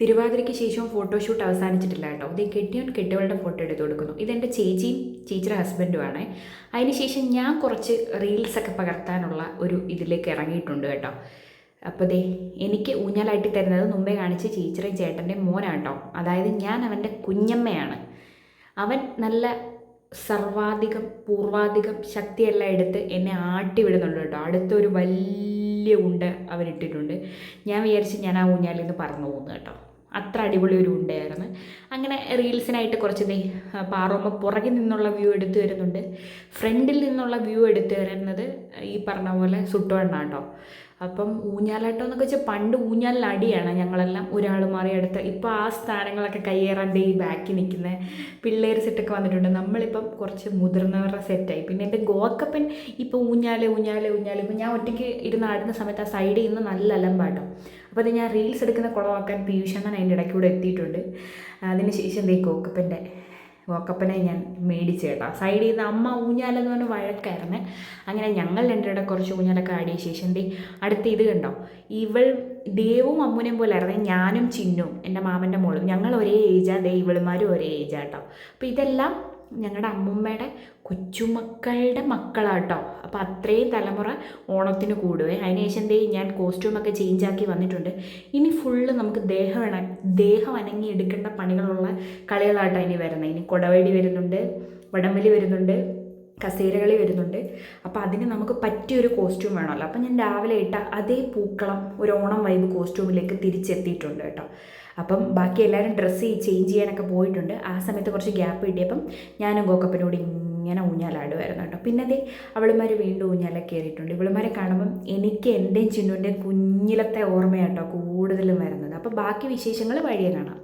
തിരുവാതിരയ്ക്ക് ശേഷം ഫോട്ടോഷൂട്ട് അവസാനിച്ചിട്ടില്ല കേട്ടോ. ഇത് കെട്ടിയോൻ കെട്ടിയവളുടെ ഫോട്ടോ എടുത്ത് കൊടുക്കുന്നു. ഇതെന്റെ ചേച്ചിയും ചേച്ചിയുടെ ഹസ്ബൻഡുമാണ് അതിനുശേഷം ഞാൻ കുറച്ച് റീൽസൊക്കെ പകർത്താനുള്ള ഒരു ഇതിലേക്ക് ഇറങ്ങിയിട്ടുണ്ട് കേട്ടോ. അപ്പോൾ ദേ എനിക്ക് ഊഞ്ഞാലായിട്ട് തരുന്നത് മുമ്പേ കാണിച്ച് ചേച്ചിയുടെയും ചേട്ടന്റെയും കേട്ടോ അതായത് ഞാൻ അവന്റെ കുഞ്ഞമ്മയാണ്. അവൻ നല്ല സർവാധികം പൂർവാധികം ശക്തിയെല്ലാം എടുത്ത് എന്നെ ആട്ടി വിടുന്നുണ്ട് കേട്ടോ. അടുത്തൊരു വലിയ ഉണ്ട് അവനിട്ടിട്ടുണ്ട്. ഞാൻ വിചാരിച്ച് ഞാൻ ആ ഊഞ്ഞാലിൽ നിന്ന് പറന്നു പോകുന്നു കേട്ടോ. അത്ര അടിപൊളി ഒരു ഉണ്ടായിരുന്നു അങ്ങനെ റീൽസിനായിട്ട് കുറച്ച് ദേ പാറുമ്പോൾ പുറകിൽ നിന്നുള്ള വ്യൂ എടുത്തു വരുന്നുണ്ട്. ഫ്രണ്ടിൽ നിന്നുള്ള വ്യൂ എടുത്തു വരുന്നത് ഈ പറഞ്ഞ പോലെ സുട്ടുവണ്ണ കേട്ടോ അപ്പം ഊഞ്ഞാലാട്ടം എന്നൊക്കെ വെച്ചാൽ പണ്ട് ഊഞ്ഞാലിൽ അടിയാണ്. ഞങ്ങളെല്ലാം ഒരാൾ മാറി അടുത്ത് ഇപ്പോൾ ആ സ്ഥാനങ്ങളൊക്കെ കയ്യേറാണ്ട് ഈ ബാക്കി നിൽക്കുന്ന പിള്ളേർ സെറ്റൊക്കെ വന്നിട്ടുണ്ട്. നമ്മളിപ്പം കുറച്ച് മുതിർന്നവരുടെ സെറ്റായി. പിന്നെ എന്റെ ഗോക്കപ്പൻ ഇപ്പോൾ ഊഞ്ഞാൽ ഊഞ്ഞാൽ ഊഞ്ഞാൽ. ഇപ്പം ഞാൻ ഒറ്റയ്ക്ക് ഇരുന്ന് ആടുന്ന സമയത്ത് ആ സൈഡിൽ നിന്ന് നല്ല അലമ്പാട്ടോ. അപ്പോൾ അത് ഞാൻ റീൽസ് എടുക്കുന്ന കുളമാക്കാൻ പീയൂഷണ്ണൻ അതിന്റെ ഇടയ്ക്കൂടെ എത്തിയിട്ടുണ്ട്. അതിന് ശേഷം എന്തേ ഗോക്കപ്പന്റെ ഗോക്കപ്പനെ ഞാൻ മേടിച്ച് കേട്ടോ. സൈഡിൽ നിന്ന് അമ്മ ഊഞ്ഞാലെന്ന് പറഞ്ഞ് വഴക്കായിരുന്നു. അങ്ങനെ ഞങ്ങൾ രണ്ടുപേരുടെ കുറച്ച് ഊഞ്ഞാലൊക്കെ ആടിയ ശേഷം ദേ അടുത്ത ഇത് കണ്ടോ? ഇവൾ ദേവും അമ്മുനെയും പോലെ ആയിരുന്നു ഞാനും ചിന്നും എന്റെ മാമന്റെ മോളും. ഞങ്ങൾ ഒരേ ഏജാ ദേ ഇവളുമാരും ഒരേ ഏജാട്ടോ അപ്പോൾ ഇതെല്ലാം ഞങ്ങളുടെ അമ്മുമ്മയുടെ കൊച്ചുമക്കളുടെ മക്കളാട്ടോ. അപ്പോൾ അത്രയും തലമുറ ഓണത്തിന് കൂടുവേ. അതിനുശേഷം ദേ ഞാൻ കോസ്റ്റ്യൂമൊക്കെ ചേഞ്ച് ആക്കി വന്നിട്ടുണ്ട്. ഇനി ഫുള്ള് നമുക്ക് ദേഹം ദേഹം അനങ്ങി എടുക്കേണ്ട പണികളുള്ള കളികളാട്ടോ ഇനി വരുന്നത് ഇനി കുടവടി വരുന്നുണ്ട് വടംവലി വരുന്നുണ്ട് കസേരകളി വരുന്നുണ്ട്. അപ്പോൾ അതിന് നമുക്ക് പറ്റിയൊരു കോസ്റ്റ്യൂം വേണമല്ലോ അപ്പോൾ ഞാൻ രാവിലെ ഇട്ട അതേ പൂക്കളം ഒരു ഓണം വൈബ് കോസ്റ്റ്യൂമിലേക്ക് തിരിച്ചെത്തിയിട്ടുണ്ട് കേട്ടോ. അപ്പം ബാക്കി എല്ലാവരും ഡ്രസ്സ് ചേഞ്ച് ചെയ്യാനൊക്കെ പോയിട്ടുണ്ട്. ആ സമയത്ത് കുറച്ച് ഗ്യാപ്പ് കിട്ടിയപ്പം ഞാനും ഗോക്കപ്പനോട് ഇങ്ങനെ ഊഞ്ഞാലാടുമായിരുന്നു കേട്ടോ. പിന്നെ അതേ അവളുമാർ വീണ്ടും ഊഞ്ഞാലൊക്കെ കയറിയിട്ടുണ്ട്. ഇവളുമാരെ കാണുമ്പം എനിക്ക് എന്റെയും ചിന്നുന്റെയും കുഞ്ഞിലത്തെ ഓർമ്മയാട്ടോ കൂടുതലും വരുന്നത്. അപ്പോൾ ബാക്കി വിശേഷങ്ങൾ വഴിയെ കാണാം.